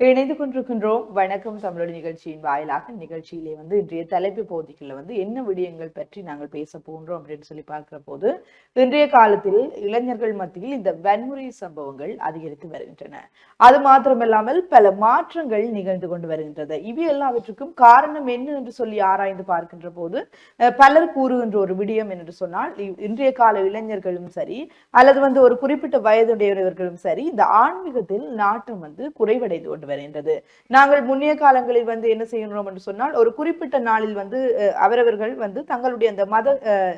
இணைந்து கொண்டிருக்கின்றோம். வணக்கம் தமிழோட நிகழ்ச்சியின் வாயிலாக. நிகழ்ச்சியிலே வந்து இன்றைய தலைப்பு பகுதிகளில் வந்து என்ன விடயங்கள் பற்றி நாங்கள் பேச போன்றோம் அப்படின்னு சொல்லி பார்க்கிற போது இன்றைய காலத்தில் இளைஞர்கள் மத்தியில் இந்த வன்முறை சம்பவங்கள் அதிகரித்து வருகின்றன. அது மாத்திரமில்லாமல் பல மாற்றங்கள் நிகழ்ந்து கொண்டு வருகின்றது. இவை எல்லாவற்றுக்கும் காரணம் என்ன என்று சொல்லி ஆராய்ந்து பார்க்கின்ற போது பலர் கூறுகின்ற ஒரு விடயம் என்று சொன்னால் இன்றைய கால இளைஞர்களும் சரி அல்லது வந்து ஒரு குறிப்பிட்ட வயதுடையவர்களும் சரி இந்த ஆன்மீகத்தில் நாட்டம் வந்து குறைவடைந்து கொண்டு கொண்டு வருகின்றது. நாங்கள் முன்னைய காலங்களில் வந்து என்ன செய்கின்றோம் என்று சொன்னால் ஒரு குறிப்பிட்ட நாளில் வந்து அவரவர்கள் வந்து தங்களுடைய அந்த மத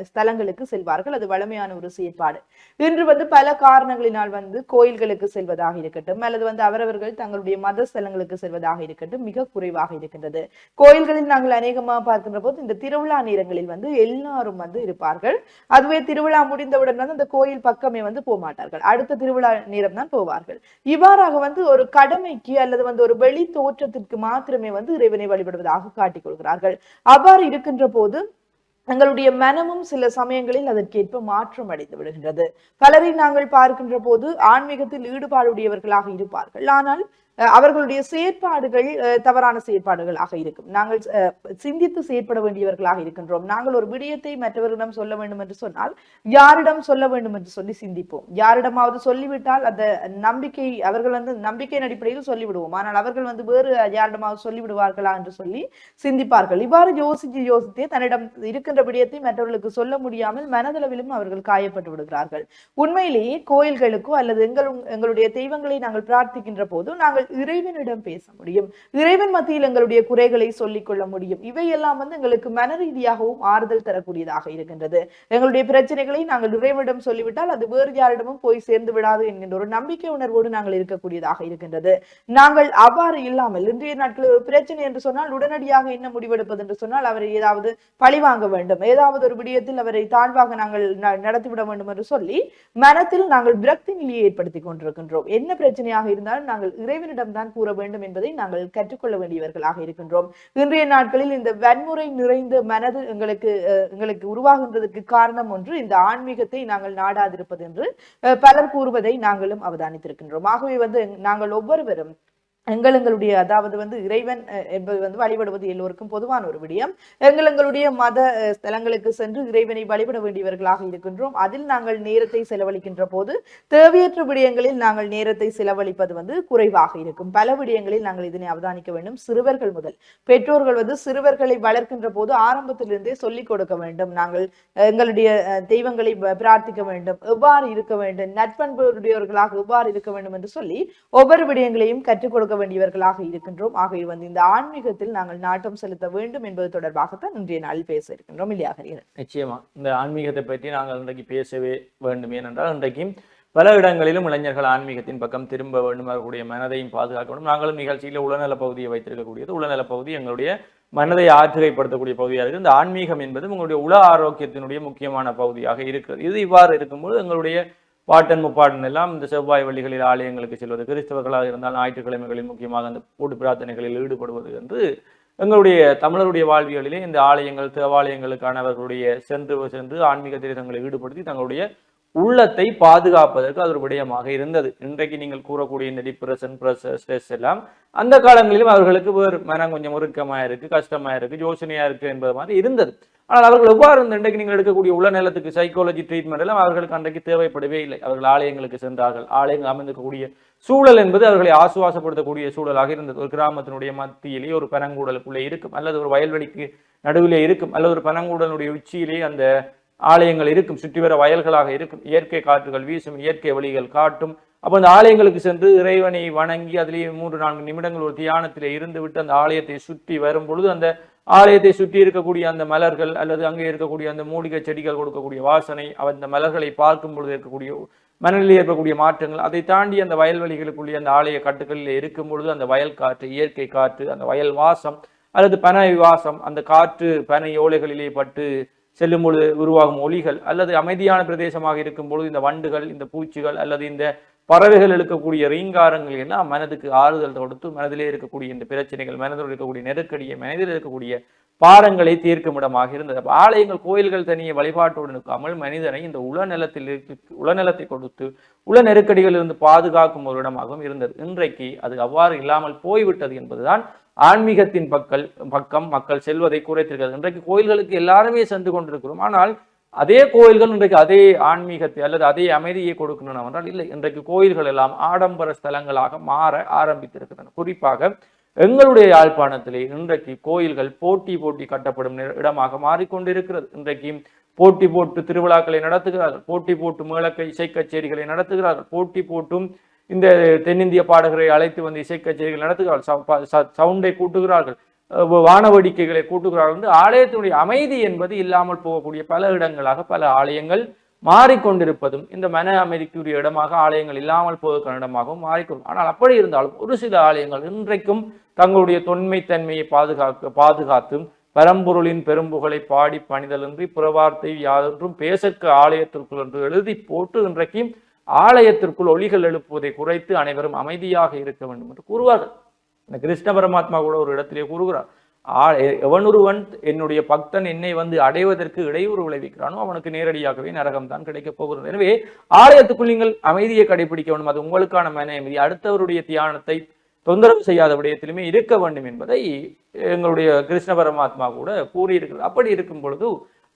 ஸ்தலங்களுக்கு செல்வார்கள். அது வளமையான ஒரு செயற்பாடு. இன்று வந்து பல காரணங்களினால் வந்து கோயில்களுக்கு செல்வதாக இருக்கட்டும் அல்லது வந்து அவரவர்கள் தங்களுடைய மத ஸ்தலங்களுக்கு செல்வதாக இருக்கட்டும் மிக குறைவாக இருக்கின்றது. கோயில்களில் நாங்கள் அநேகமாக பார்க்கின்ற போது இந்த திருவிழா நேரங்களில் வந்து எல்லாரும் வந்து இருப்பார்கள். அதுவே திருவிழா முடிந்தவுடன் வந்து அந்த கோயில் பக்கமே வந்து போக மாட்டார்கள் அடுத்த திருவிழா நேரம் தான் போவார்கள். இவ்வாறாக வந்து ஒரு கடமைக்கு அல்லது வந்து ஒரு வெளி தோற்றத்திற்கு மாத்திரமே வந்து இறைவனை வழிபடுவதாக காட்டிக் கொள்கிறார்கள். அவ்வாறு இருக்கின்ற போது எங்களுடைய மனமும் சில சமயங்களில் அதற்கேற்ப மாற்றம் அடைந்து விடுகின்றது. பலரை நாங்கள் பார்க்கின்ற போது ஆன்மீகத்தில் ஈடுபாடுடையவர்களாக இருப்பார்கள். ஆனால் அவர்களுடைய செயற்பாடுகள் தவறான செயற்பாடுகளாக இருக்கும். நாங்கள் சிந்தித்து செயற்பட வேண்டியவர்களாக இருக்கின்றோம். நாங்கள் ஒரு விடயத்தை மற்றவர்களிடம் சொல்ல வேண்டும் என்று சொன்னால் யாரிடம் சொல்ல வேண்டும் என்று சொல்லி சிந்திப்போம். யாரிடமாவது சொல்லிவிட்டால் அந்த நம்பிக்கை அவர்கள் வந்து நம்பிக்கையின் அடிப்படையில் சொல்லிவிடுவோம். ஆனால் அவர்கள் வந்து வேறு யாரிடமாவது சொல்லிவிடுவார்களா என்று சொல்லி சிந்திப்பார்கள். இவ்வாறு யோசித்து யோசித்தே தன்னிடம் இருக்கின்ற விடயத்தை மற்றவர்களுக்கு சொல்ல முடியாமல் மனதளவிலும் அவர்கள் காயப்பட்டு விடுகிறார்கள். உண்மையிலேயே கோயில்களுக்கோ அல்லது எங்கள் எங்களுடைய தெய்வங்களை நாங்கள் பிரார்த்திக்கின்ற போது நாங்கள் இறைவனிடம் பேச முடியும். இறைவன் மத்தியில் எங்களுடைய குறைகளை சொல்லிக் கொள்ள முடியும். இவையெல்லாம் வந்து எங்களுக்கு மன ரீதியாகவும் ஆறுதல் தரக்கூடியதாக இருக்கின்றது. எங்களுடைய பிரச்சனைகளை நாங்கள் இறைவனிடம் சொல்லிவிட்டால் அது வேறு யாரிடமும் போய் சேர்ந்து விடாது என்கின்ற ஒரு நம்பிக்கை உணர்வோடு நாங்கள் இருக்கக்கூடியதாக இருக்கின்றது. நாங்கள் அவ்வாறு இல்லாமல் இன்றைய நாட்களில் ஒரு பிரச்சனை என்று சொன்னால் உடனடியாக என்ன முடிவெடுப்பது என்று சொன்னால் அவரை ஏதாவது பழிவாங்க வேண்டும். ஏதாவது ஒரு விடயத்தில் அவரை தாழ்வாக நாங்கள் நடத்திவிட வேண்டும் என்று சொல்லி மனத்தில் நாங்கள் விரக்தி நிலையை ஏற்படுத்தி கொண்டிருக்கின்றோம். என்ன பிரச்சனையாக இருந்தாலும் நாங்கள் இறைவனிடம் தான் கூற வேண்டும் என்பதை நாங்கள் கற்றுக்கொள்ள வேண்டியவர்களாக இருக்கின்றோம். இன்றைய நாட்களில் இந்த வன்முறை நிறைந்த மனது எங்களுக்கு எங்களுக்கு உருவாகின்றதுக்கு காரணம் ஒன்று இந்த ஆன்மீகத்தை நாங்கள் நாடாதிருப்பது என்று பலர் கூறுவதை நாங்களும் அவதானித்திருக்கின்றோம். ஆகவே வந்து நாங்கள் ஒவ்வொருவரும் எங்கள் எங்களுடைய அதாவது வந்து இறைவன் என்பது வந்து வழிபடுவது எல்லோருக்கும் பொதுவான ஒரு விடயம். எங்கள் எங்களுடைய மத ஸ்தலங்களுக்கு சென்று இறைவனை வழிபட வேண்டியவர்களாக இருக்கின்றோம். அதில் நாங்கள் நேரத்தை செலவழிக்கின்ற போது தேவையற்ற விடயங்களில் நாங்கள் நேரத்தை செலவழிப்பது வந்து குறைவாக இருக்கும். பல விடயங்களில் நாங்கள் இதனை அவதானிக்க வேண்டும். சிறுவர்கள் முதல். பெற்றோர்கள் வந்து சிறுவர்களை வளர்க்கின்ற போது ஆரம்பத்திலிருந்தே சொல்லிக் கொடுக்க வேண்டும். நாங்கள் எங்களுடைய தெய்வங்களை பிரார்த்திக்க வேண்டும். எவ்வாறு இருக்க வேண்டும்? நட்பண்புடையவர்களாக எவ்வாறு இருக்க வேண்டும் என்று சொல்லி ஒவ்வொரு விடயங்களையும் கற்றுக் கொடுக்க வேண்டியவர்களாக இருக்கின்றோம். ஆகவே வந்து இந்த ஆன்மீகத்தில் நாங்கள் நாட்டம் செலுத்த வேண்டும் என்பது தொடர்பாகத்தான் இன்றைய நாளில் பேச இருக்கின்றோம். இல்லையா நிச்சயமா. இந்த ஆன்மீகத்தை பற்றி நாங்கள் இன்றைக்கு பேசவே வேண்டும். ஏனென்றால் இன்றைக்கு பல இடங்களிலும் இளைஞர்கள் ஆன்மீகத்தின் பக்கம் திரும்ப வேண்டும். அவர்களுடைய மனதையும் பாதுகாக்க வேண்டும். நாங்களும் நிகழ்ச்சியில் உளநல பகுதியை வைத்திருக்கக்கூடியது. உளநல பகுதி எங்களுடைய மனதை ஆற்றுகைப்படுத்தக்கூடிய பகுதியாக இருக்குது. இந்த ஆன்மீகம் என்பது உங்களுடைய உள ஆரோக்கியத்தினுடைய முக்கியமான பகுதியாக இருக்கிறது. இது இவ்வாறு இருக்கும்போது எங்களுடைய பாட்டன் முப்பாட்டன் எல்லாம் இந்த செவ்வாய் வழிகளில் ஆலயங்களுக்கு செல்வது கிறிஸ்தவர்களாக இருந்தால் ஞாயிற்றுக்கிழமைகளில் முக்கியமாக அந்த கூட்டு பிரார்த்தனைகளில் ஈடுபடுவது என்று எங்களுடைய தமிழருடைய வாழ்வியலிலே இந்த ஆலயங்கள் தேவாலயங்களுக்கானவர்களுடைய சென்று சென்று ஆன்மீக தீர்த்தங்களை ஈடுபடுத்தி தங்களுடைய உள்ளத்தை பாதுகாப்பதற்கு அது ஒரு விடயமாக இருந்தது. இன்றைக்கு நீங்கள் கூறக்கூடிய இந்த டிப்ரெஷன் ப்ரெஸ் ஸ்ட்ரெஸ் எல்லாம் அந்த காலங்களிலும் அவர்களுக்கு வேறு மனம் கொஞ்சம் உருக்கமாக இருக்குது கஷ்டமாக இருக்குது யோசனையாக இருக்குது என்பது மாதிரி இருந்தது. ஆனால் அவர்கள் எவ்வாறு இருந்த இன்றைக்கு நீங்கள் எடுக்கக்கூடிய உள்ள நிலத்துக்கு சைக்காலஜி ட்ரீட்மெண்ட் எல்லாம் அவர்களுக்கு அன்றைக்கு தேவைப்படவே இல்லை. அவர்கள் ஆலயங்களுக்கு சென்றார்கள். ஆலயங்கள் அமைந்திருக்கக்கூடிய சூழல் என்பது அவர்களை ஆசுவாசப்படுத்தக்கூடிய சூழலாக இருந்தது. ஒரு கிராமத்தினுடைய மத்தியிலே ஒரு பனங்கூடலுக்குள்ளே இருக்கும். அல்லது ஒரு வயல்வெளிக்கு நடுவிலே இருக்கும். அல்லது ஒரு பனங்கூடலுடைய உச்சியிலே அந்த ஆலயங்கள் இருக்கும். சுற்றி வர வயல்களாக இருக்கும். இயற்கை காற்றுகள் வீசும் இயற்கை வழிகள் காட்டும். அப்போ அந்த ஆலயங்களுக்கு சென்று இறைவனை வணங்கி அதிலேயே மூன்று நான்கு நிமிடங்கள் ஒரு தியானத்திலே இருந்து விட்டு அந்த ஆலயத்தை சுற்றி வரும் பொழுது அந்த ஆலயத்தை சுற்றி இருக்கக்கூடிய அந்த மலர்கள் அல்லது அங்கே இருக்கக்கூடிய அந்த மூலிகை செடிகள் கொடுக்கக்கூடிய வாசனை அந்த மலர்களை பார்க்கும் பொழுது இருக்கக்கூடிய மனநிலை ஏற்படக்கூடிய மாற்றங்கள் அதை தாண்டி அந்த வயல்வெளிகளுக்குள்ளே அந்த ஆலய கட்டுகளில் இருக்கும் பொழுது அந்த வயல் காற்று இயற்கை காற்று அந்த வயல் வாசம் அல்லது பனை வாசம் அந்த காற்று பனை ஓலைகளிலே பட்டு செல்லும் பொழுது உருவாகும் ஒலிகள் அல்லது அமைதியான பிரதேசமாக இருக்கும் பொழுது இந்த வண்டுகள் இந்த பூச்சிகள் அல்லது இந்த பறவைகள் எழுக்கக்கூடிய ரீங்காரங்கள் எல்லாம் மனதுக்கு ஆறுதல் கொடுத்து மனதிலே இருக்கக்கூடிய இந்த பிரச்சனைகள் மனதில் இருக்கக்கூடிய நெருக்கடியை மனதில் இருக்கக்கூடிய பாரங்களை தீர்க்கும் இடமாக இருந்தது. ஆலயங்கள் கோயில்கள் தனியே வழிபாட்டோடு நிற்காமல் மனிதனை இந்த உளநலத்தில் உளநலத்தை கொடுத்து உள நெருக்கடிகளிலிருந்து பாதுகாக்கும் ஒரு இடமாகவும் இருந்தது. இன்றைக்கு அது அவ்வாறு இல்லாமல் போய்விட்டது என்பதுதான் ஆன்மீகத்தின் பக்கல் பக்கம் மக்கள் செல்வதை குறைத்திருக்கிறது. இன்றைக்கு கோயில்களுக்கு எல்லாருமே சென்று கொண்டிருக்கிறோம். ஆனால் அதே கோயில்கள் இன்றைக்கு அதே ஆன்மீகத்தை அல்லது அதே அமைதியை கொடுக்கின்றன என்றால் இல்லை. இன்றைக்கு கோயில்கள் எல்லாம் ஆடம்பர ஸ்தலங்களாக மாற ஆரம்பித்திருக்கின்றன. குறிப்பாக எங்களுடைய யாழ்ப்பாணத்திலே இன்றைக்கு கோயில்கள் போட்டி போட்டி கட்டப்படும் இடமாக மாறிக்கொண்டிருக்கிறது. இன்றைக்கு போட்டி போட்டு திருவிழாக்களை நடத்துகிறார்கள். போட்டி போட்டு மேலக்க இசை கச்சேரிகளை நடத்துகிறார்கள். போட்டி போட்டும் இந்த தென்னிந்திய பாடகரை அழைத்து வந்து இசை கச்சேரிகள் நடத்துகிறார்கள். ச- சவுண்டை கூட்டுகிறார்கள். வானவடிக்கைகளை கூட்டுகிறார்கள் வந்து ஆலயத்தினுடைய அமைதி என்பது இல்லாமல் போகக்கூடிய பல இடங்களாக பல ஆலயங்கள் மாறிக்கொண்டிருப்பதும் இந்த மன அமைதிக்குரிய இடமாக ஆலயங்கள் இல்லாமல் போவதற்கான இடமாகவும் மாறிக்கொள்ளும் ஆனால் அப்படி இருந்தாலும் ஒரு சில ஆலயங்கள் இன்றைக்கும் தங்களுடைய தொன்மைத்தன்மையை பாதுகாக்க பாதுகாத்தும் பரம்பொருளின் பெரும்புகளை பாடி பணிதலின்றி புறவார்த்தை யாதொன்றும் பேசற்க ஆலயத்திற்குள் என்று எழுதி போட்டு இன்றைக்கும் ஆலயத்திற்குள் ஒளிகள் எழுப்புவதை குறைத்து அனைவரும் அமைதியாக இருக்க வேண்டும் என்று கூறுவார்கள். இந்த கிருஷ்ண பரமாத்மா கூட ஒரு இடத்திலே கூறுகிறார் ஆ- எவனொருவன் என்னுடைய பக்தன் என்னை வந்து அடைவதற்கு இடையூறு விளைவிக்கிறானோ அவனுக்கு நேரடியாகவே நரகம் தான் கிடைக்கப் போகிறது. எனவே ஆலயத்துக்குள் நீங்கள் அமைதியை கடைபிடிக்க வேண்டும். அது உங்களுக்கான மன அமைதி. அடுத்தவருடைய தியானத்தை தொந்தரவு செய்யாத விடயத்திலுமே இருக்க வேண்டும் என்பதை எங்களுடைய கிருஷ்ண பரமாத்மா கூட கூறியிருக்கிறது அப்படி இருக்கும் பொழுது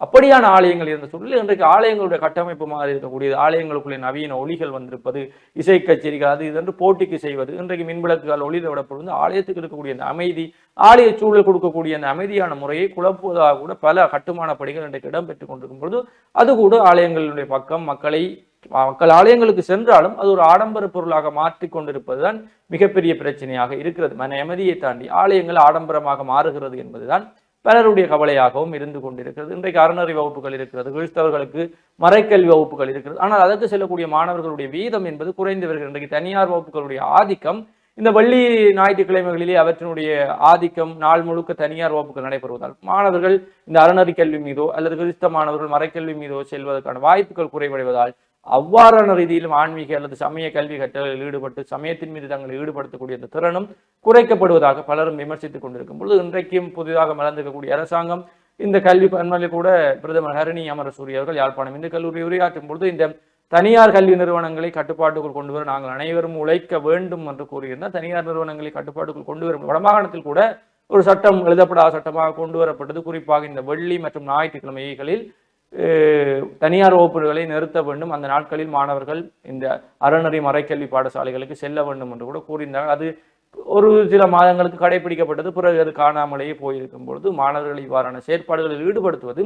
அப்படியான ஆலயங்கள் இருந்த சூழலில் இன்றைக்கு ஆலயங்களுடைய கட்டமைப்பு மாதிரி இருக்கக்கூடியது. ஆலயங்களுக்குள்ளே நவீன ஒளிகள் வந்திருப்பது இசை கச்சேரிகள் அது இது என்று போட்டிக்கு செய்வது இன்றைக்கு மின்விளக்குகள் ஒளி விடப்படுவது ஆலயத்துக்கு இருக்கக்கூடிய அந்த அமைதி ஆலய சூழல் கொடுக்கக்கூடிய அந்த அமைதியான முறையை குழப்புவதாக கூட பல கட்டுமான பணிகள் இன்றைக்கு இடம்பெற்று கொண்டிருக்கும் பொழுது அது கூட ஆலயங்களுடைய பக்கம் மக்களை மக்கள் ஆலயங்களுக்கு சென்றாலும் அது ஒரு ஆடம்பர பொருளாக மாற்றி கொண்டிருப்பதுதான் மிகப்பெரிய பிரச்சனையாக இருக்கிறது. மன அமைதியை தாண்டி ஆலயங்கள் ஆடம்பரமாக மாறுகிறது என்பதுதான் பலருடைய கவலையாகவும் இருந்து கொண்டிருக்கிறது. இன்றைக்கு அறநெறி வகுப்புகள் இருக்கிறது கிறிஸ்தவர்களுக்கு மறைக்கல்வி வகுப்புகள் இருக்கிறது. ஆனால் அதற்கு செல்லக்கூடிய மாணவர்களுடைய வீதம் என்பது குறைந்து வருகிறது. இன்றைக்கு தனியார் வகுப்புகளுடைய ஆதிக்கம் இந்த வெள்ளி ஞாயிற்றுக்கிழமைகளிலே அவற்றினுடைய ஆதிக்கம் நாள் முழுக்க தனியார் வகுப்புகள் நடைபெறுவதால் மாணவர்கள் இந்த அறநறி கல்வி மீதோ அல்லது கிறிஸ்தவ மாணவர்கள் மறைக்கல்வி மீதோ செல்வதற்கான வாய்ப்புகள் குறைவடைவதால் அவ்வாறான ரீதியிலும் ஆன்மீக அல்லது சமய கல்வி கற்றலில் ஈடுபட்டு சமயத்தின் மீது தங்களை ஈடுபடுத்தக்கூடிய அந்த திறனும் குறைக்கப்படுவதாக பலரும் விமர்சித்துக் கொண்டிருக்கும் பொழுது இன்றைக்கும் புதிதாக மலர்ந்திருக்கக்கூடிய அரசாங்கம் இந்த கல்வி பண்பலில் கூட பிரதமர் ஹரணி அமரசூரி அவர்கள் யாழ்ப்பாணம் இந்த கல்லூரி உரையாற்றும் பொழுது இந்த தனியார் கல்வி நிறுவனங்களை கட்டுப்பாட்டுக்குள் கொண்டு வர நாங்கள் அனைவரும் உழைக்க வேண்டும் என்று கூறியிருந்தால் தனியார் நிறுவனங்களை கட்டுப்பாட்டுக்குள் கொண்டு வரும் வடமாகாணத்தில் கூட ஒரு சட்டம் எழுதப்படாத சட்டமாக கொண்டு வரப்பட்டது. குறிப்பாக இந்த வெள்ளி மற்றும் ஞாயிற்றுக்கிழமைகளில் தனியார் வகுப்புகளை நிறுத்த வேண்டும். அந்த நாட்களில் மாணவர்கள் இந்த அறநெறி மறைக்கல்வி பாடசாலைகளுக்கு செல்ல வேண்டும் என்று கூட கூறியிருந்தார்கள் அது ஒரு சில மாதங்களுக்கு கடைபிடிக்கப்பட்டது பிறகு அது காணாமலேயே போயிருக்கும் பொழுது மாணவர்கள் இவ்வாறான செயற்பாடுகளில் ஈடுபடுத்துவது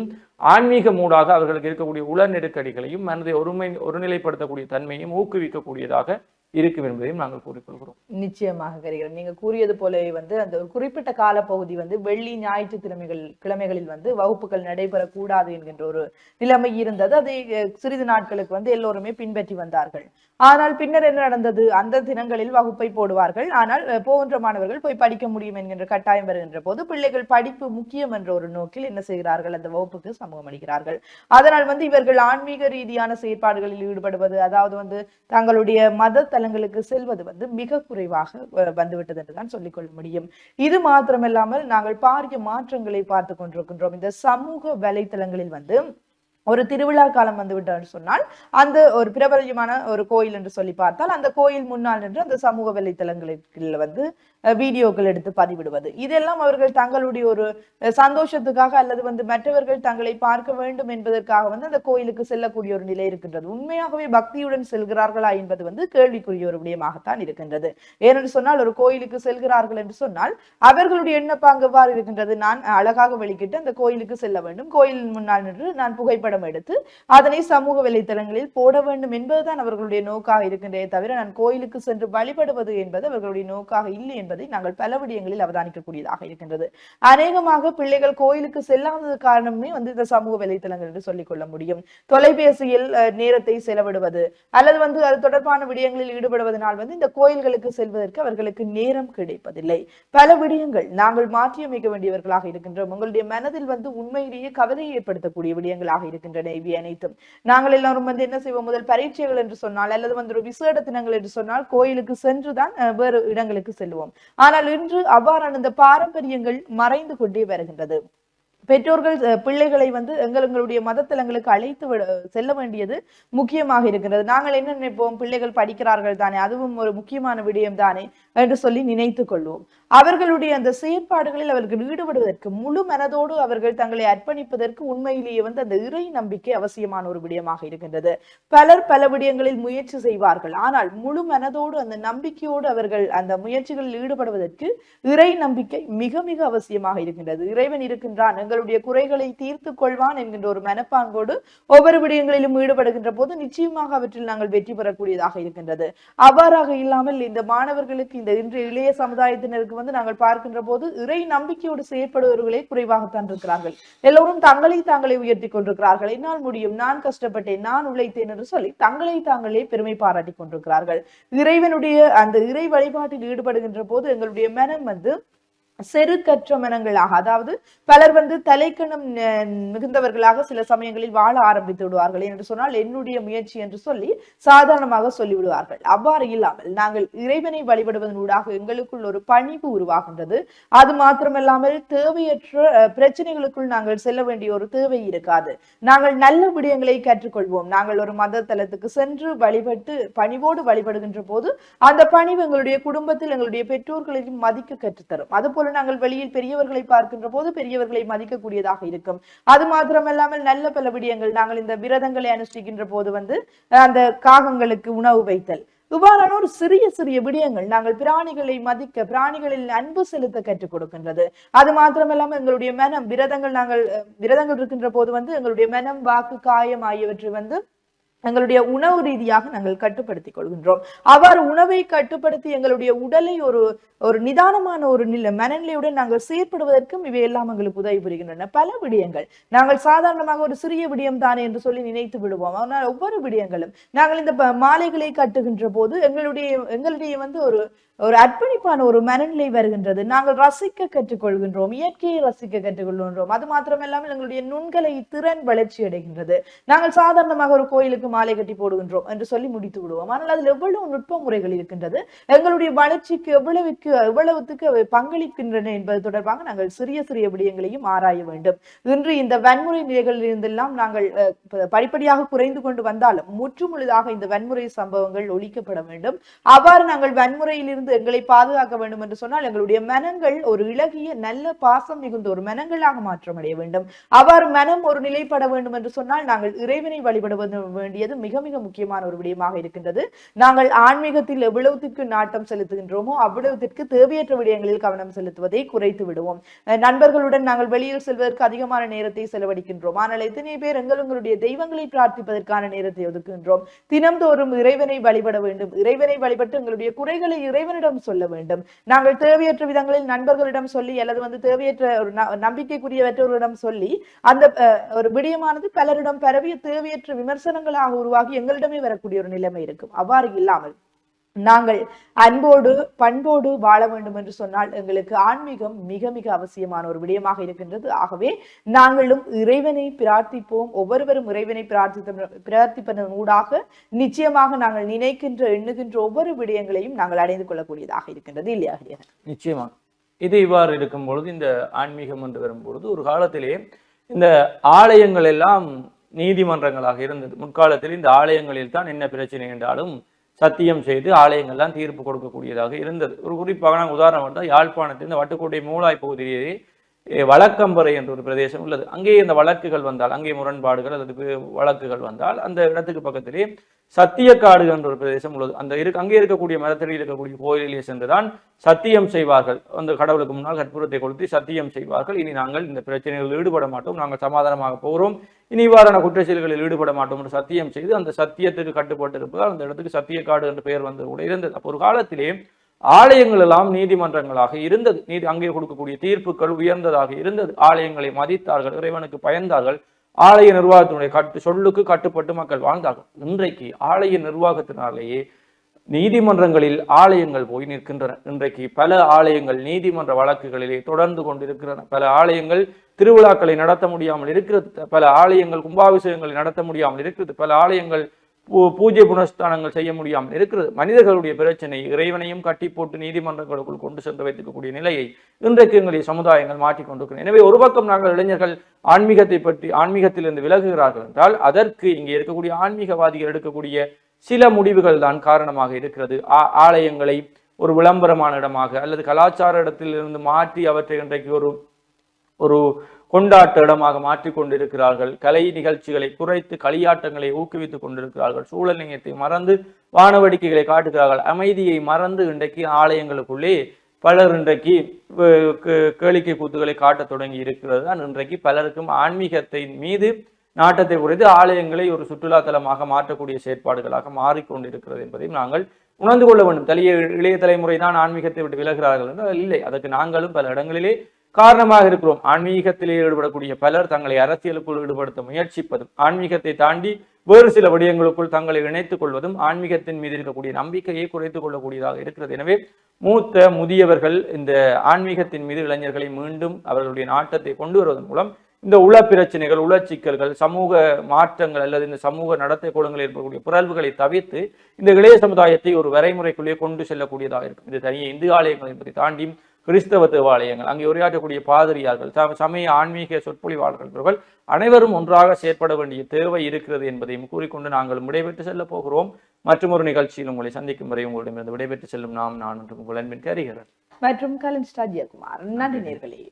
ஆன்மீக மூடாக அவர்களுக்கு இருக்கக்கூடிய உள நெருக்கடிகளையும் மனதை ஒருமை ஒருநிலைப்படுத்தக்கூடிய தன்மையும் ஊக்குவிக்கக்கூடியதாக இருக்கும் என்பதையும் நாங்கள் கூறிக்கொள்கிறோம். நிச்சயமாக கரிகிறேன் நீங்க கூறியது போலவே வந்து அந்த ஒரு குறிப்பிட்ட காலப்பகுதி வந்து வெள்ளி ஞாயிற்றுக்கிழமைகள் கிழமைகளில் வந்து வகுப்புகள் நடைபெறக்கூடாது என்கின்ற ஒரு நிலைமை இருந்தது. அதை சிறிது நாட்களுக்கு வந்து எல்லோருமே பின்பற்றி வந்தார்கள். ஆனால் பின்னர் என்ன நடந்தது? அந்த தினங்களில் வகுப்பை போடுவார்கள். ஆனால் போகின்ற மாணவர்கள் போய் படிக்க முடியும் என்கின்ற கட்டாயம் வருகின்ற போது பிள்ளைகள் படிப்பு முக்கியம் என்ற ஒரு நோக்கில் என்ன செய்கிறார்கள்? அந்த வகுப்புக்கு சமூகம் அளிக்கிறார்கள். அதனால் வந்து இவர்கள் ஆன்மீக ரீதியான செயற்பாடுகளில் ஈடுபடுவது அதாவது வந்து தங்களுடைய மத தலை தலங்களுக்கு செல்வது வந்து மிக குறைவாக அஹ், வந்துவிட்டது என்றுதான் சொல்லிக்கொள்ள முடியும். இது மாத்திரமில்லாமல் நாங்கள் பாரிய மாற்றங்களை பார்த்து கொண்டிருக்கின்றோம். இந்த சமூக வலைத்தளங்களில் வந்து ஒரு திருவிழா காலம் வந்து விட்டான்னு சொன்னால் அந்த ஒரு பிரபலமான ஒரு கோயில் என்று சொல்லி பார்த்தால் அந்த கோயில் முன்னால் நின்று அந்த சமூக வலைத்தளங்களில் வந்து வீடியோக்கள் எடுத்து பதிவிடுவது. இதெல்லாம் அவர்கள் தங்களுடைய ஒரு சந்தோஷத்துக்காக அல்லது வந்து மற்றவர்கள் தங்களை பார்க்க வேண்டும் என்பதற்காக வந்து அந்த கோயிலுக்கு செல்லக்கூடிய ஒரு நிலை இருக்கின்றது. உண்மையாகவே பக்தியுடன் செல்கிறார்களா என்பது வந்து கேள்விக்குரிய ஒரு விடயமாகத்தான் இருக்கின்றது. ஏனென்று சொன்னால் ஒரு கோயிலுக்கு செல்கிறார்கள் என்று சொன்னால் அவர்களுடைய எண்ணப்பாங்கு எவ்வாறு இருக்கின்றது? நான் அழகாக வெளிக்கிட்டு அந்த கோயிலுக்கு செல்ல வேண்டும். கோயிலின் முன்னால் நின்று நான் புகைப்படம் எடுத்து அதனை சமூக வலைத்தளங்களில் போட வேண்டும் என்பதுதான் அவர்களுடைய நோக்காக இருக்கின்றதே தவிர நான் கோயிலுக்கு சென்று வழிபடுவது என்பது அவர்களுடைய நோக்காக இல்லை என்பது என்பதை நாங்கள் பல விடயங்களில் அவதானிக்கக்கூடியதாக இருக்கின்றது. அநேகமாக பிள்ளைகள் கோயிலுக்கு செல்லாதது காரணமே வந்து இந்த சமூக வலைத்தளங்கள் என்று சொல்லிக்கொள்ள முடியும். தொலைபேசியில் நேரத்தை செலவிடுவது அல்லது வந்து அது தொடர்பான விடயங்களில் ஈடுபடுவதனால் வந்து இந்த கோயில்களுக்கு செல்வதற்கு அவர்களுக்கு நேரம் கிடைப்பதில்லை. பல விடயங்கள் நாங்கள் மாற்றியமைக்க வேண்டியவர்களாக இருக்கின்றோம். உங்களுடைய மனதில் வந்து உண்மையிலேயே கவலையை ஏற்படுத்தக்கூடிய விடயங்களாக இருக்கின்றன இவை அனைத்தும். நாங்கள் எல்லாரும் வந்து என்ன செய்வோம்? முதல் பரீட்சைகள் என்று சொன்னால் அல்லது வந்து ஒரு விசேட தினங்கள் என்று சொன்னால் கோயிலுக்கு சென்றுதான் வேறு இடங்களுக்கு செல்வோம். ஆனால் இன்று அவ்வாறான இந்த பாரம்பரியங்கள் மறைந்து கொண்டே வருகின்றது. பெற்றோர்கள் அஹ், பிள்ளைகளை வந்து எங்கள் எங்களுடைய மதத்தலங்களுக்கு அழைத்து செல்ல வேண்டியது முக்கியமாக இருக்கிறது நாங்கள் என்ன நினைப்போம்? பிள்ளைகள் படிக்கிறார்கள் தானே அதுவும் ஒரு முக்கியமான விடயம் தானே என்று சொல்லி நினைத்துக் கொள்வோம். அவர்களுடைய அந்த செயற்பாடுகளில் அவர்கள் ஈடுபடுவதற்கு முழு மனதோடு அவர்கள் தங்களை அர்ப்பணிப்பதற்கு உண்மையிலேயே வந்து அந்த இறை நம்பிக்கை அவசியமான ஒரு விடயமாக இருக்கின்றது. பலர் பல விடயங்களில் முயற்சி செய்வார்கள். ஆனால் முழு மனதோடு அந்த நம்பிக்கையோடு அவர்கள் அந்த முயற்சிகளில் ஈடுபடுவதற்கு இறை நம்பிக்கை மிக மிக அவசியமாக இருக்கின்றது. இறைவன் இருக்கின்றான். எங்களுடைய குறைகளை தீர்த்து கொள்வான் என்கின்ற ஒரு மனப்பாங்கோடு ஒவ்வொரு விடயங்களிலும் ஈடுபடுகின்ற போது நிச்சயமாக அவற்றில் நாங்கள் வெற்றி பெறக்கூடியதாக இருக்கின்றது. அவ்வாறாக இல்லாமல் இந்த மாணவர்களுக்கு இந்த இன்றைய இளைய சமுதாயத்தினருக்கு வந்து நாங்கள் பார்க்கின்ற போது இறை நம்பிக்கையோடு செயற்படுபவர்களே குறைவாகத்தான் இருக்கிறார்கள். எல்லோரும் தங்களை தாங்களே உயர்த்தி கொண்டிருக்கிறார்கள். என்னால் முடியும் நான் கஷ்டப்பட்டேன் நான் உழைத்தேன் என்று சொல்லி தங்களை தாங்களே பெருமை பாராட்டி கொண்டிருக்கிறார்கள். இறைவனுடைய அந்த இறை வழிபாட்டில் ஈடுபடுகின்ற போது எங்களுடைய மனம் வந்து செருக்கற்ற மனங்களாக அதாவது பலர் வந்து தலைக்கணம் மிகுந்தவர்களாக சில சமயங்களில் வாழ ஆரம்பித்து விடுவார்கள். என்று சொன்னால் என்னுடைய முயற்சி என்று சொல்லி சாதாரணமாக சொல்லிவிடுவார்கள். அவ்வாறு இல்லாமல் நாங்கள் இறைவனை வழிபடுவதன் ஊடாக எங்களுக்குள் ஒரு பணிவு உருவாகின்றது. அது மாத்திரமல்லாமல் தேவையற்ற பிரச்சனைகளுக்குள் நாங்கள் செல்ல வேண்டிய ஒரு தேவை இருக்காது. நாங்கள் நல்ல விடயங்களை கற்றுக்கொள்வோம். நாங்கள் ஒரு மத தலத்துக்கு சென்று வழிபட்டு பணிவோடு வழிபடுகின்ற போது அந்த பணிவு எங்களுடைய குடும்பத்தில் எங்களுடைய பெற்றோர்களையும் மதிக்க கற்றுத்தரும். அதுபோல போல நாங்கள் வெளியில் பெரியவர்களை பார்க்கின்ற போது பெரியவர்களை மதிக்கக்கூடியதாக இருக்கும். அது மாத்திரமல்லாமல் நல்ல பல விடயங்கள் நாங்கள் இந்த விரதங்களை அனுஷ்டிக்கின்ற போது வந்து அந்த காகங்களுக்கு உணவு வைத்தல். இவ்வாறான ஒரு சிறிய சிறிய விடயங்கள் நாங்கள் பிராணிகளை மதிக்க பிராணிகளில் அன்பு செலுத்த கற்றுக் கொடுக்கின்றது. அது மாத்திரமல்லாமல் எங்களுடைய மனம் விரதங்கள் நாங்கள் விரதங்கள் இருக்கின்ற போது வந்து எங்களுடைய மனம் வாக்கு காயம் ஆகியவற்றை வந்து எங்களுடைய உணவு ரீதியாக நாங்கள் கட்டுப்படுத்திக் கொள்கின்றோம். அவ்வாறு உணவை கட்டுப்படுத்தி எங்களுடைய உடலை ஒரு ஒரு நிதானமான ஒரு நிலை மனநிலையுடன் நாங்கள் செயற்படுவதற்கும் இவையெல்லாம் எங்களுக்கு உதவி புரிகின்றன. பல விடயங்கள். நாங்கள் சாதாரணமாக ஒரு சிறிய விடயம் தானே என்று சொல்லி நினைத்து விடுவோம். ஆனால் ஒவ்வொரு விடயங்களும் நாங்கள் இந்த மாலைகளை கட்டுகின்ற போது எங்களுடைய எங்களுடைய வந்து ஒரு ஒரு அர்ப்பணிப்பான ஒரு மனநிலை வருகின்றது. நாங்கள் ரசிக்க கற்றுக்கொள்கின்றோம். இயற்கையை ரசிக்க கற்றுக்கொள்கின்றோம். அது மாத்திரமல்லாமல் எங்களுடைய நுண்கலை திறன் வளர்ச்சி அடைகின்றது. நாங்கள் சாதாரணமாக ஒரு கோயிலுக்கு மாலை கட்டி போடுகின்றோம் என்று சொல்லி முடித்து விடுவோம். ஆனால் அதில் எவ்வளவு நுட்ப முறைகள் இருக்கின்றது? எங்களுடைய வளர்ச்சிக்கு எவ்வளவுக்கு எவ்வளவுத்துக்கு அவை பங்களிக்கின்றன என்பது தொடர்பாக நாங்கள் சிறிய சிறிய விடயங்களையும் ஆராய வேண்டும். இன்று இந்த வன்முறை நிலைகளில் இருந்தெல்லாம் நாங்கள் படிப்படியாக குறைந்து கொண்டு வந்தாலும் முற்றுமுழுதாக இந்த வன்முறை சம்பவங்கள் ஒழிக்கப்பட வேண்டும். அவ்வாறு நாங்கள் வன்முறையிலிருந்து எங்களை பாதுகாக்க வேண்டும் என்று சொன்னால் எங்களுடைய மனங்கள் ஒரு இலகிய நல்ல பாசம் மிகுந்த ஒரு மனங்களாக மாற்றமடைய வேண்டும். அவ்வாறு மனம் ஒரு நிலைப்பட வேண்டும் என்று சொன்னால் நாங்கள் இறைவனை வழிபட வேண்டும் வேண்டியது மிக மிக முக்கியமான ஒரு விடயமாக இருக்கின்றது. நாங்கள் ஆன்மீகத்தில் எவ்வளவுத்திற்கு நாட்டம் செலுத்துகின்றோமோ அவ்வளவுத்திற்கு தேவையற்ற விடயங்களில் கவனம் செலுத்துவதை குறைத்து விடுவோம். நண்பர்களுடன் நாங்கள் வெளியில் செல்வதற்கு அதிகமான நேரத்தை செலவழிக்கின்றோம். ஆனால் எத்தனை பேர் எங்கள் உங்களுடைய தெய்வங்களை பிரார்த்திப்பதற்கான நேரத்தை ஒதுக்குகின்றோம். தினம்தோறும் இறைவனை வழிபட வேண்டும். இறைவனை வழிபட்டு எங்களுடைய குறைகளை இறைவனிடம் சொல்ல வேண்டும். நாங்கள் தேவையற்ற விதங்களில் நண்பர்களிடம் சொல்லி அல்லது வந்து தேவையற்ற ஒரு நம்பிக்கைக்குரியவற்றவர்களிடம் சொல்லி அந்த ஒரு விடயமானது பலரிடம் பரவிய தேவையற்ற விமர்சனங்களாக உருவாகி எங்களிடமே வரக்கூடிய ஒரு நிலைமை இருக்கும். அவ்வாறு இல்லாமல் நாங்கள் அன்போடு பண்போடு வாழ வேண்டும் என்று சொன்னால் எங்களுக்கு ஆன்மீகம் மிக மிக அவசியமான ஒரு விடயமாக இருக்கின்றது. ஆகவே நாங்களும் இறைவனை பிரார்த்திப்போம். ஒவ்வொருவரும் இறைவனை பிரார்த்தித்த பிரார்த்திப்பதன் ஊடாக நிச்சயமாக நாங்கள் நினைக்கின்ற எண்ணுகின்ற ஒவ்வொரு விடயங்களையும் நாங்கள் அடைந்து கொள்ளக்கூடியதாக இருக்கின்றது. இல்லையா ஹரிஹரன்? நிச்சயமா. இது இவ்வாறு இருக்கும் பொழுது இந்த ஆன்மீகம் என்று வரும்பொழுது ஒரு காலத்திலே இந்த ஆலயங்கள் எல்லாம் நீதிமன்றங்களாக இருந்தது. முற்காலத்தில் இந்த ஆலயங்களில் தான் என்ன பிரச்சனை என்றாலும் சத்தியம் செய்து ஆலயங்கள்லாம் தீர்ப்பு கொடுக்கக்கூடியதாக இருந்தது. ஒரு குறிப்பாக நான் உதாரணம் வந்தால் யாழ்ப்பாணத்தில் இந்த வட்டுக்கோட்டை மூளாய் பகுதியிலே வழக்கம்பறை என்ற ஒரு பிரதேசம் உள்ளது. அங்கே இந்த வழக்குகள் வந்தால் அங்கே முரண்பாடுகள் அல்லது வழக்குகள் வந்தால் அந்த இடத்துக்கு பக்கத்திலே சத்தியக்காடு என்ற ஒரு பிரதேசம் உள்ளது. அந்த இருக்கு அங்கே இருக்கக்கூடிய மரத்தடியில் இருக்கக்கூடிய கோயிலிலே சென்றுதான் சத்தியம் செய்வார்கள். அந்த கடவுளுக்கு முன்னால் கற்பூரத்தை கொளுத்தி சத்தியம் செய்வார்கள். இனி நாங்கள் இந்த பிரச்சனைகளில் ஈடுபட மாட்டோம். நாங்கள் சமாதானமாக போகிறோம். இனி இவ்வாறான குற்றச்செயல்களில் ஈடுபட மாட்டோம் என்று சத்தியம் செய்து அந்த சத்தியத்துக்கு கட்டுப்பட்டு இருப்பதால் அந்த இடத்துக்கு சத்தியக்காடு என்ற பெயர் வந்து கூட இருந்தது. அப்போ ஒரு காலத்திலே ஆலயங்கள் எல்லாம் நீதிமன்றங்களாக இருந்தது. நீதி அங்கே கொடுக்கக்கூடிய தீர்ப்புகள் உயர்ந்ததாக இருந்தது. ஆலயங்களை மதித்தார்கள் இறைவனுக்கு பயந்தார்கள். ஆலய நிர்வாகத்தினுடைய கட்டு சொல்லுக்கு கட்டுப்பட்டு மக்கள் வாழ்ந்தார்கள். இன்றைக்கு ஆலய நிர்வாகத்தினாலேயே நீதிமன்றங்களில் ஆலயங்கள் போய் நிற்கின்றன. இன்றைக்கு பல ஆலயங்கள் நீதிமன்ற வழக்குகளிலே தொடர்ந்து கொண்டிருக்கின்றன. பல ஆலயங்கள் திருவிழாக்களை நடத்த முடியாமல் இருக்கிறது. பல ஆலயங்கள் கும்பாபிஷேகங்களை நடத்த முடியாமல் இருக்கிறது. பல ஆலயங்கள் பூஜை புனஸ்தானங்கள் செய்ய முடியாமல் இருக்கிறது. மனிதர்களுடைய பிரச்சனை இறைவனையும் கட்டி போட்டு நீதிமன்றங்களுக்குள் கொண்டு சென்று வைத்திருக்கக்கூடிய நிலையை இன்றைக்கு எங்களுடைய சமுதாயங்கள் மாற்றிக் கொண்டிருக்கிறது எனவே ஒரு பக்கம் நாங்கள் இளைஞர்கள் ஆன்மீகத்தை பற்றி ஆன்மீகத்திலிருந்து விலகுகிறார்கள் என்றால் அதற்கு இங்கே இருக்கக்கூடிய ஆன்மீகவாதிகள் எடுக்கக்கூடிய சில முடிவுகள் தான் காரணமாக இருக்கிறது. ஆ- ஆலயங்களை ஒரு விளம்பரமான இடமாக அல்லது கலாச்சார இடத்திலிருந்து மாற்றி அவற்றை இன்றைக்கு ஒரு ஒரு கொண்டாட்ட இடமாக மாற்றிக் கொண்டிருக்கிறார்கள். கலை நிகழ்ச்சிகளை குறைத்து களியாட்டங்களை ஊக்குவித்துக் கொண்டிருக்கிறார்கள். சூழலிங்கத்தை மறந்து வானவடிக்கைகளை காட்டுகிறார்கள். அமைதியை மறந்து இன்றைக்கு ஆலயங்களுக்குள்ளே பலர் இன்றைக்கு கேளிக்கை கூத்துகளை காட்டத் தொடங்கி இருக்கிறது தான். இன்றைக்கு பலருக்கும் ஆன்மீகத்தின் மீது நாட்டத்தை குறைத்து ஆலயங்களை ஒரு சுற்றுலா தலமாக மாற்றக்கூடிய செயற்பாடுகளாக மாறிக்கொண்டிருக்கிறது என்பதையும் நாங்கள் உணர்ந்து கொள்ள வேண்டும். தலைய இளைய தலைமுறை தான் ஆன்மீகத்தை விட்டு விலகிறார்கள் என்றால் இல்லை. அதற்கு நாங்களும் பல இடங்களிலே காரணமாக இருக்கிறோம். ஆன்மீகத்தில் ஈடுபடக்கூடிய பலர் தங்களை அரசியலுக்குள் ஈடுபடுத்த முயற்சிப்பதும் ஆன்மீகத்தை தாண்டி வேறு சில விடயங்களுக்குள் தங்களை இணைத்துக் கொள்வதும் ஆன்மீகத்தின் மீது இருக்கக்கூடிய நம்பிக்கையை குறைத்துக் கொள்ளக்கூடியதாக இருக்கிறது. எனவே மூத்த முதியவர்கள் இந்த ஆன்மீகத்தின் மீது இளைஞர்களை மீண்டும் அவர்களுடைய நாட்டத்தை கொண்டு வருவதன் மூலம் இந்த உள பிரச்சனைகள் உள சிக்கல்கள் சமூக மாற்றங்கள் அல்லது இந்த சமூக நடத்தை கூடங்களில் ஏற்படக்கூடிய புரல்வுகளை தவிர்த்து இந்த இளைய சமுதாயத்தை ஒரு வரைமுறைக்குள்ளே கொண்டு செல்லக்கூடியதாக இருக்கும். இது தனியே இந்து ஆலயங்கள் என்பதை தாண்டி கிறிஸ்தவ தேவாலயங்கள் அங்கே உரையாற்றக்கூடிய பாதிரியார்கள் சம சமய ஆன்மீக சொற்பொழிவாளர்கள் இவர்கள் அனைவரும் ஒன்றாக செயற்பட வேண்டிய தேவை இருக்கிறது என்பதையும் கூறிக்கொண்டு நாங்கள் விடைபெற்று செல்ல போகிறோம். மற்றும் ஒரு நிகழ்ச்சியில் உங்களை சந்திக்கும் வரை உங்களிடமிருந்து விடைபெற்று செல்லும் நாம் நான் மற்றும் உங்கள் அன்பின் கரிகிறேன் மற்றும் கலன் ஸ்டாஜியகுமார் நன்றி நேர்களே.